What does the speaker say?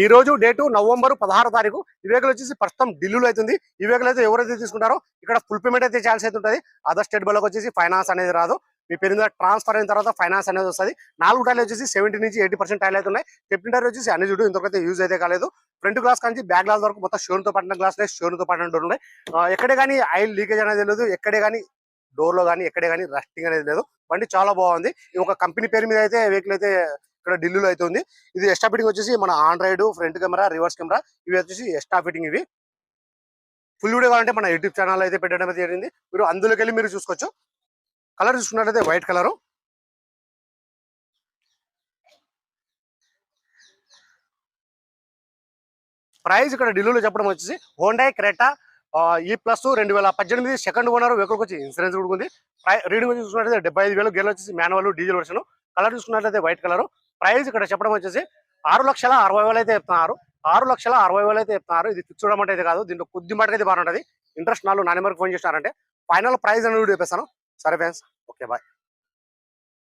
ఈ రోజు date November పదహారు తారీఖు. ఈ వెహికల్ వచ్చేసి ప్రస్తుతం ఢిల్లీలో అవుతుంది. ఈ వెహికల్ అయితే ఎవరైతే తీసుకుంటారో ఇక్కడ ఫుల్ పేమెంట్ అయితే చేయాల్సి అయితే ఉంటుంది. అదర్ స్టేట్ బల్లకు వచ్చేసి ఫైనాన్స్ అనేది రాదు. మీ పేరు మీద ట్రాన్స్ఫర్ అయిన తర్వాత ఫైనాన్స్ అనేది వస్తుంది. నాలుగు టైర్లు వచ్చేసి సెవెంటీ నుంచి ఎయిటీ పర్సెంట్ టైర్లు అయితే ఉన్నాయి. కెప్టెన్ టైర్ వచ్చేసి అన్ని చూడు ఇంతకైతే యూజ్ అయితే కాలేదు. ఫ్రంట్ గ్లాస్ కానీ బ్యాక్ గ్లాస్ వరకు మొత్తం షోన్తో పట్టిన గ్లాస్ షోన్తో పట్టిన డోర్ ఉన్నాయి. ఎక్కడే కానీ ఆయిల్ లీకేజ్ అనేది లేదు. ఎక్కడే కానీ డోర్లో కానీ ఎక్కడే కానీ రస్టింగ్ అనేది లేదు. బండి చాలా బాగుంది. ఇది ఒక కంపెనీ పేరు మీద అయితే వెహికల్ అయితే ఇక్కడ ఢిల్లీలో అయితే ఉంది. ఇది ఎక్స్ట్రా ఫిట్టింగ్ వచ్చేసి మన android front camera reverse camera ఇవి వచ్చేసి ఎక్స్ట్రా ఫిట్టింగ్ ఇవి. ఫుల్ వీడియో కావాలంటే మన యూట్యూబ్ ఛానల్ అయితే పెట్టడం అయితే జరిగింది. మీరు అందులోకి వెళ్ళి మీరు చూసుకోవచ్చు. కలర్ చూసుకున్నట్లయితే వైట్ కలర్ ప్రైస్ ఇక్కడ ఢిల్లీలో చెప్పడం వచ్చేసి హోండా క్రెటా ఈ ప్లస్ రెండు వేల పద్దెనిమిది సెకండ్ ఓనర్ ఒకరికి వచ్చి ఇన్సూరెన్స్ కూడా ఉంది. ప్రై- రీడింగ్ వచ్చి చూసుకున్నట్లయితే డెబ్బై ఐదు వేలు గేర్లు వచ్చేసి మాన్యువల్ డీజిల్ వర్షన్ కలర్ చూసుకున్నట్లయితే వైట్ కలర్ ప్రైస్ ఇక్కడ చెప్పడం వచ్చేసి ఆరు లక్షల అరవై వేలు అయితే చెప్తున్నారు. ఆరు లక్షల అరవై వేలు అయితే చెప్తున్నారు. ఇది ఫిక్స్ అమౌంట్ అయితే కాదు. దీంట్లో కొద్ది మటుకు అయితే బాగుంటుంది ఇంట్రెస్ట్ నాలుగు నాన్న వరకు ఫోన్ చేసినారంటే ఫైనల్ ప్రైస్ అనేది చెప్పేస్తాను సరే ఫ్రెండ్స్ ఓకే బాయ్.